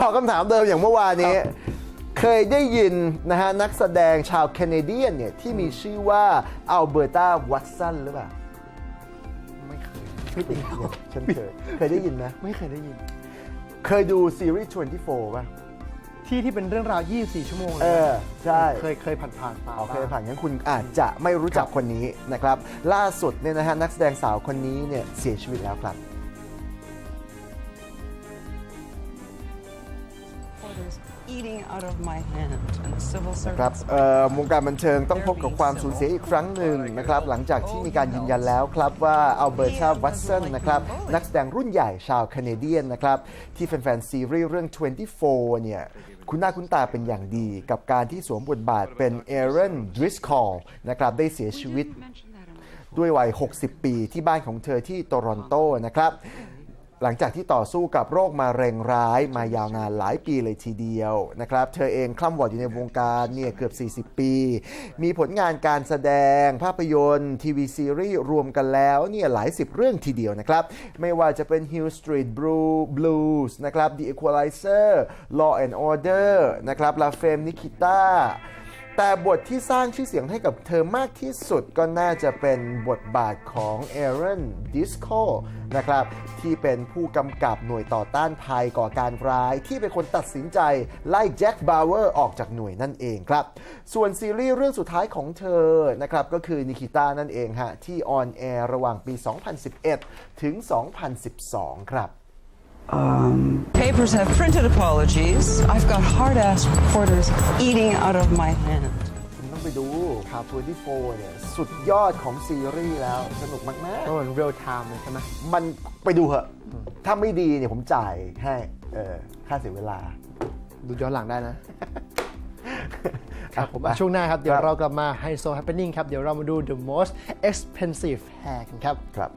ขอคำถามเดิมอย่างเมื่อวานนี้ เคยได้ยินนะฮะนักแสดงชาวแคนาเดียนเนี่ยที่มีชื่อว่าอัลเบอร์ตาวัตสันหรือเปล่าไม่เคยไม่ติดฉันเคยเคยได้ยินไหมไม่เคยได้ยิน เคยดูซีรีส์24ป่ะ ที่ที่เป็นเรื่องราว 24 ชั่วโมงลยเออใช่ เคยเคยผ่านผ่านๆตาโอเคบ้าง ผ่านงั้นคุณอาจจะไม่รู้จักคนนี้นะครับ ล่าสุดเนี่ยนะฮะนักแสดงสาวคนนี้เนี่ยเสียชีวิตแล้วครับ Orders eating out of my hand and the civil ครับเอ่อวงการบันเทิงต้องพบกับความสูญเสียอีกครั้งหนึ่งนะครับ หลังจากที่มีการยืนยันแล้วครับว่าอัลเบอร์ตาวัตสันนะครับ นักแสดงรุ่นใหญ่ชาวแคนาเดียนนะครับ ที่แฟนๆซีรีส์เรื่อง 24 เนี่ย คุณหน้าคุณตาเป็นอย่างดีกับการที่สวมบทบาทเป็นเอเรนดริสคอลนะครับ ได้เสียชีวิตด้วยวัย 60 ปีที่บ้านของเธอที่โตรอนโตนะครับ หลังจากที่ต่อสู้กับโรคมะเร็งร้ายมายาวนานหลายปีเลยทีเดียวนะครับเธอเองคล่ำวอดอยู่ในวงการเนี่ยเกือบ 40 ปี มีผลงานการแสดงภาพยนตร์ ทีวีซีรีส์รวมกันแล้วเนี่ยหลายสิบเรื่องทีเดียวนะครับ ไม่ว่าจะเป็น Hill Street Blues นะครับ The Equalizer Law and Order นะครับ La Femme Nikita แต่บทที่สร้างชื่อเสียงให้กับเธอมากที่สุดก็น่าจะเป็นบทบาทของเอเรนดิสโคนะครับ ที่เป็นผู้กำกับหน่วยต่อต้านภัยก่อการร้าย ที่เป็นคนตัดสินใจไล่แจ็คบาวเวอร์ออกจากหน่วยนั่นเองครับ ส่วนซีรีส์เรื่องสุดท้ายของเธอนะครับ ก็คือนิคิต้านั่นเองฮะ ที่ออนแอร์ระหว่างปี 2011 ถึง 2012 ครับ Papers have printed apologies. I've got hard ass reporters eating out of my hand. คุณต้องไปดูครับ24เนี่ย สุดยอดของซีรีส์แล้ว สนุกมากๆ ก็เหมือน real time เลยใช่ไหมมันไปดูเหอะ ถ้าไม่ดีเนี่ยผมจ่ายให้เออค่าเสียเวลา ดูย้อนหลังได้นะ ครับผมไปอะช่วงหน้าครับ เดี๋ยควรับเรากลับมา High So Happening ครับ เดี๋ยวเรามาดู the most expensive hair กันครับ ครับ